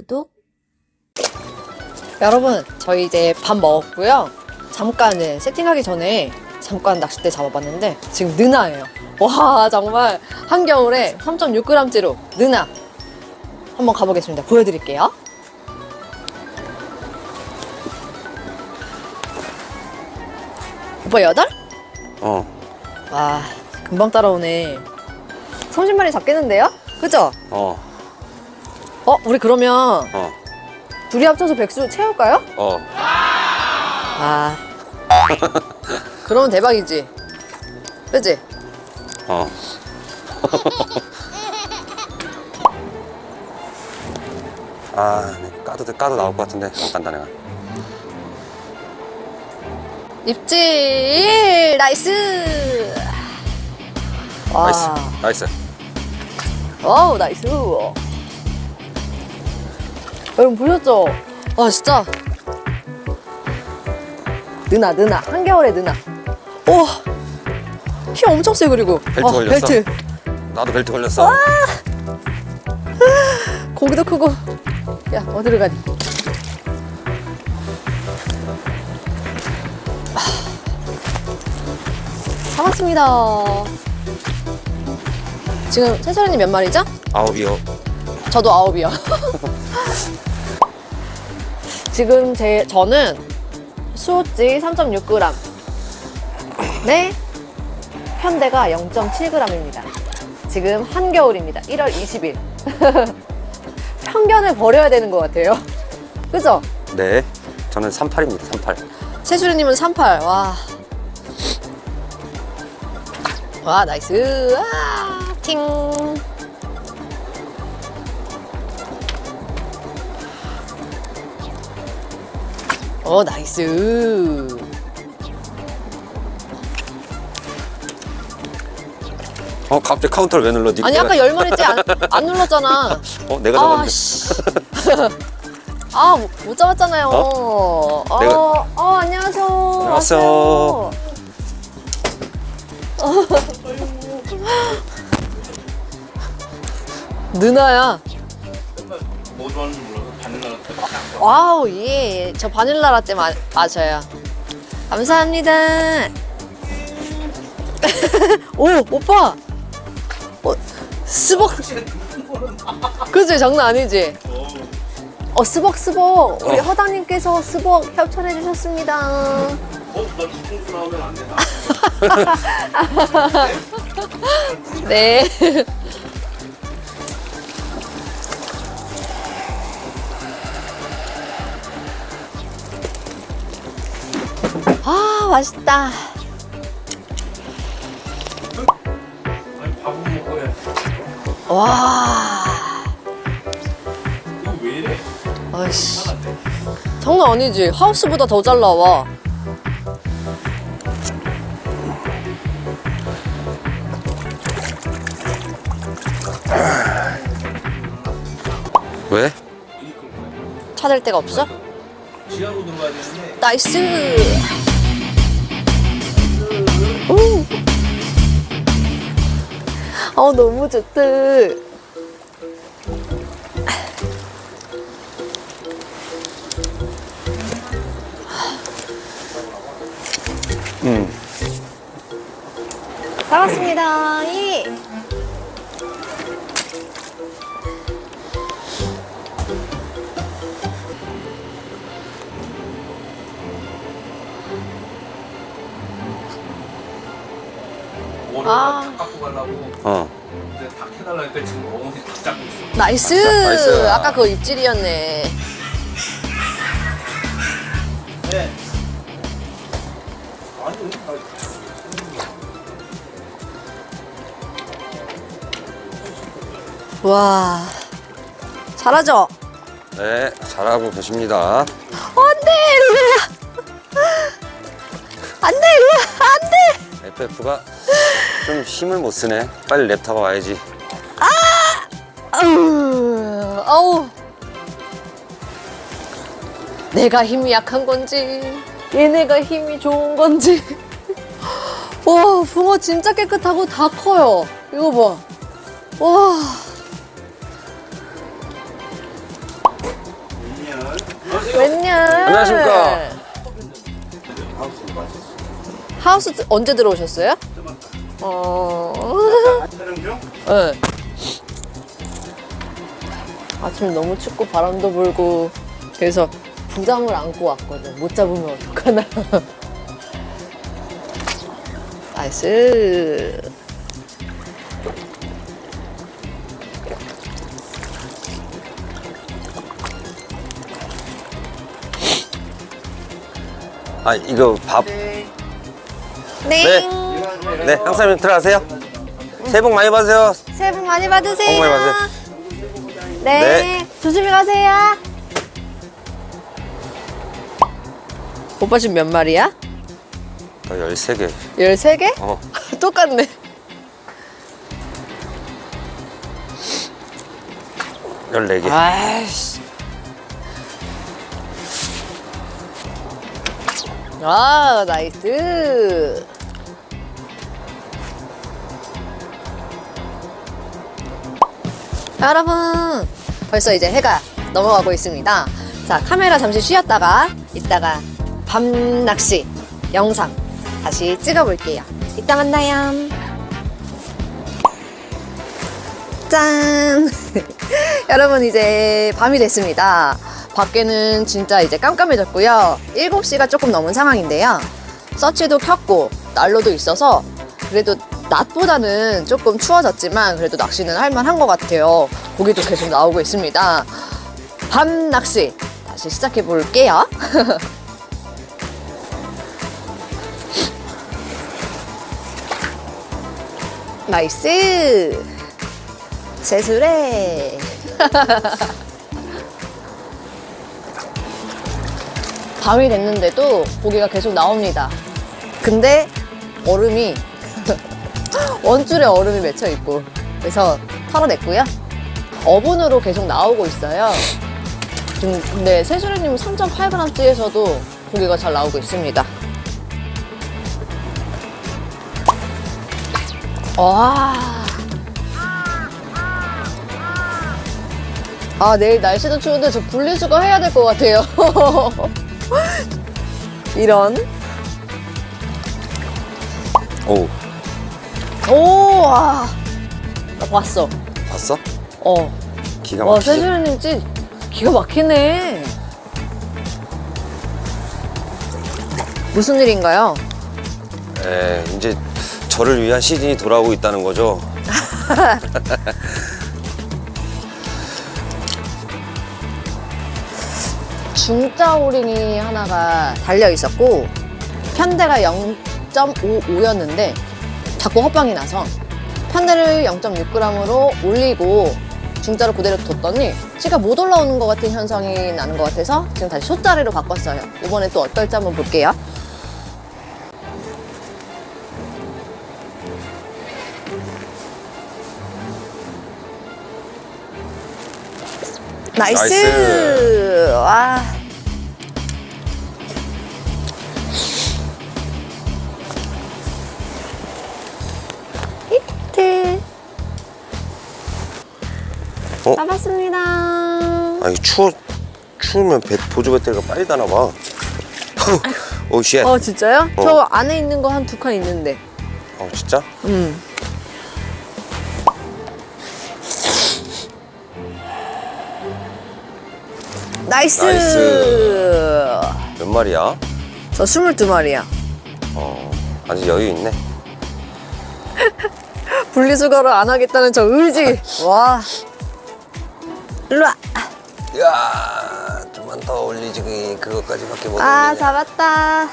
구독. 여러분, 저희 이제 밥 먹었고요. 잠깐은 세팅하기 전에 잠깐 낚싯대 잡아봤는데 지금 느나예요. 와, 정말 한겨울에 3.6g째로 느나. 한번 가보겠습니다. 보여드릴게요. 오빠 여덟? 어, 와, 금방 따라오네. 30마리 잡겠는데요? 그죠? 어, 어, 우리 그러면 어, 둘이 합쳐서 백수 채울까요? 어. 아. 그러면 대박이지. 그지? 어. 아, 네. 까도 까도 나올 것 같은데 안 깐다 내가. 입질! 나이스! 와. 나이스, 나이스. 와우, 나이스! 여러분 보셨죠? 와, 진짜. 느나, 느나. 한겨울에 느나. 오! 힘 엄청 세, 그리고. 벨트 와, 걸렸어? 벨트. 나도 벨트 걸렸어. 고기도 크고. 야, 어디로 가니? 잡았습니다. 지금 세솔이님 몇 마리죠? 아홉이요. 저도 아홉이요. 지금 제 저는 수호찌 3.6g. 네. 현대가 0.7g입니다. 지금 한겨울입니다. 1월 20일. 편견을 버려야 되는 것 같아요. 그죠? 네. 저는 38입니다. 38. 최수리님은 38. 와. 와, 나이스. 아, 팅. 어, 나이스. 어, 갑자기 카운터를 왜 눌러? 니 아니, 내가- 아까 열 마리째 안, 안 눌렀잖아. 어, 내가 아, 잡았는데. 씨. 아, 못- 못 잡았잖아요. 어, 내가- 어, 어, 안녕하세요. 안녕하세요. 느나야. 뭐 좋아하는지 몰라서 바닐라 라떼 와우, 예. 저 바닐라 라떼 마, 마셔요. 감사합니다. 오, 오빠. 어, 스벅. 그지? 장난 아니지? 어, 스벅, 스벅. 우리 어. 허당님께서 스벅 협찬해 주셨습니다. 어? 나 뒤통수 나오면 안 된다 네. 맛있다. 아니 밥은 먹어야 와. 이거 왜 이래? 아이씨. 장난 아니지? 하우스보다 더 잘 나와. 왜? 찾을 데가 없어? 지하로 들어가야 되는데 나이스! 오! 아, 너무 좋다. 음. 반갑습니다. 이. 아. 다 깎고 가려고 어. 근데 다 해달라 니까 지금 어머니 다 잡고 있어 나이스! 나이스. 아까 그거 입질이었네. 네 아니 와. 잘하죠? 네, 잘하고 계십니다. 안 돼! 루야! 안 돼! 루야! 안 돼! FF가 좀 힘을 못 쓰네. 빨리 랩타가 와야지. 아우, 아우. 내가 힘이 약한 건지, 얘네가 힘이 좋은 건지. 와, 붕어 진짜 깨끗하고 다 커요. 이거 봐. 와. 웬열. 안녕하십니까. 하우스 언제 들어오셨어요? 어. 네. 아침에 너무 춥고 바람도 불고 그래서 부장을 안고 왔거든. 못 잡으면 어떡하나. 나이스. 아 이거 밥. 네. 네. 네, 항상 들어가세요. 새해 복 많이 받으세요. 새해 복 많이 받으세요. 복 많이 받으세요. 네. 네. 조심히 가세요. 오빠 지금 몇 마리야? 나 13개. 13개? 어. 똑같네. 열네 개 아이씨. 아, 나이스. 여러분, 벌써 이제 해가 넘어가고 있습니다. 자, 카메라 잠시 쉬었다가, 이따가 밤 낚시 영상 다시 찍어볼게요. 이따 만나요. 짠! 여러분 이제 밤이 됐습니다. 밖에는 진짜 이제 깜깜해졌고요. 7시가 조금 넘은 상황인데요. 서치도 켰고 난로도 있어서 그래도 낮보다는 조금 추워졌지만 그래도 낚시는 할만한 것 같아요. 고기도 계속 나오고 있습니다. 밤 낚시 다시 시작해 볼게요. 나이스! 세수래. 밤이 됐는데도 고기가 계속 나옵니다. 근데 얼음이 원줄에 얼음이 맺혀 있고 그래서 털어냈고요. 어분으로 계속 나오고 있어요. 근데 세수리님 3.8g째에서도 고기가 잘 나오고 있습니다. 와. 아, 내일 날씨도 추운데 저 분리수거 해야 될 것 같아요. 이런. 오, 오, 와. 나 봤어. 봤어? 어. 기가 와, 막히지? 세주리님 찐 기가 막히네. 무슨 일인가요? 에, 이제 저를 위한 시즌이 돌아오고 있다는 거죠. 중짜 오링이 하나가 달려 있었고 편대가 0.55였는데 자꾸 헛방이 나서 편대를 0.6g으로 올리고 중자를 그대로 뒀더니 치가 못 올라오는 것 같은 현상이 나는 것 같아서 지금 다시 소자리로 바꿨어요. 이번에 또 어떨지 한번 볼게요. 나이스! 나이스. 와. 어? 잡았습니다. 아니 추워 추우면 배, 보조 배터리가 빨리 다나 봐. 오 쉣. 어, 진짜요? 어. 저 안에 있는 거 한 두 칸 있는데. 어 진짜? 음. 나이스! 나이스. 몇 마리야? 저 22마리야. 어 아직 여유 있네. 분리수거를 안 하겠다는 저 의지. 와. 일로 와. 야 좀만 더 올리지 그 그것까지밖에 못 아, 올리네. 잡았다.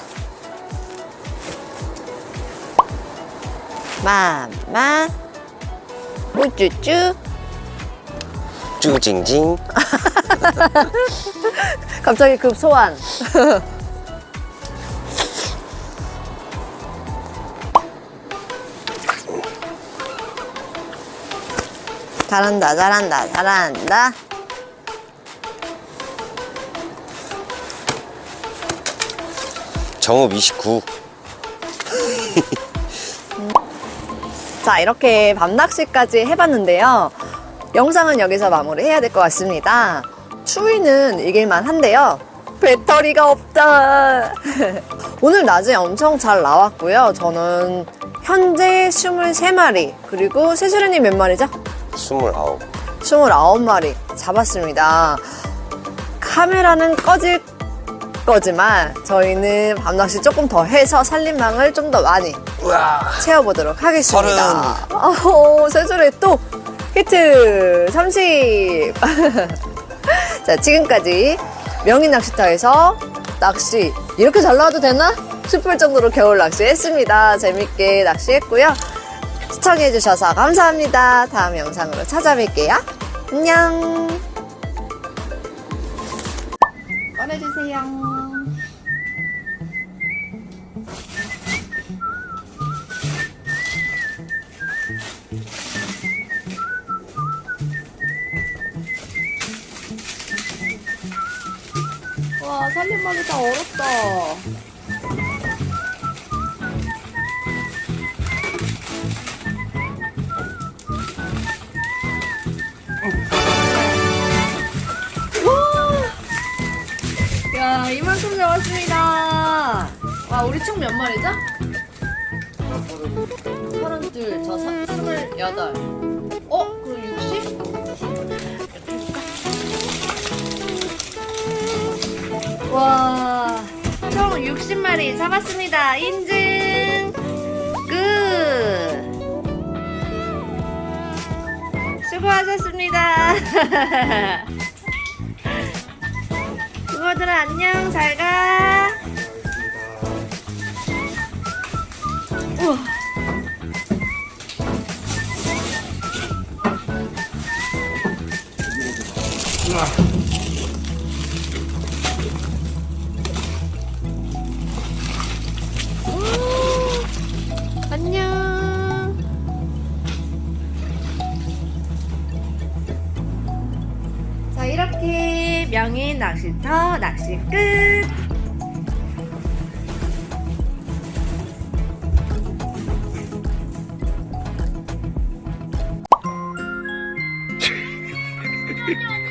마마. 우쭈쭈. 쭈징징. 갑자기 급 소환. 잘한다, 잘한다, 잘한다. 정읍 29. 자, 이렇게 밤낚시까지 해봤는데요. 영상은 여기서 마무리해야 될 것 같습니다. 추위는 이길만 한데요. 배터리가 없다. 오늘 낮에 엄청 잘 나왔고요. 저는 현재 23마리, 그리고 새수련이 몇 마리죠? 스물아홉 29마리 잡았습니다. 카메라는 꺼질 거지만 저희는 밤낚시 조금 더 해서 살림망을 좀 더 많이 우와 채워보도록 하겠습니다. 어, 세줄에 또 히트 30. 자, 지금까지 명인 낚시터에서 낚시 이렇게 잘 나와도 되나? 싶을 정도로 겨울 낚시했습니다. 재밌게 낚시했고요. 시청해주셔서 감사합니다. 다음 영상으로 찾아뵐게요. 안녕. 꺼내주세요. 와 살림머리 다 얼었다 와! 야 이만큼 잡았습니다 와 우리 총 몇 마리죠? 32, 저 38 와, 총 60마리 잡았습니다. 인증! 끝! 수고하셨습니다. 부모들아 안녕, 잘 가. 이렇게 명인 낚시터 낚시 끝.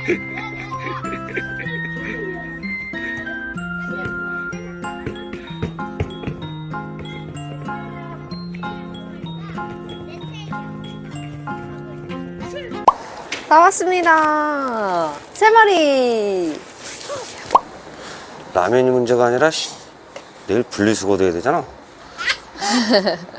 나왔습니다. 세 마리. 라면이 문제가 아니라 씨, 내일 분리수거 돼야 되잖아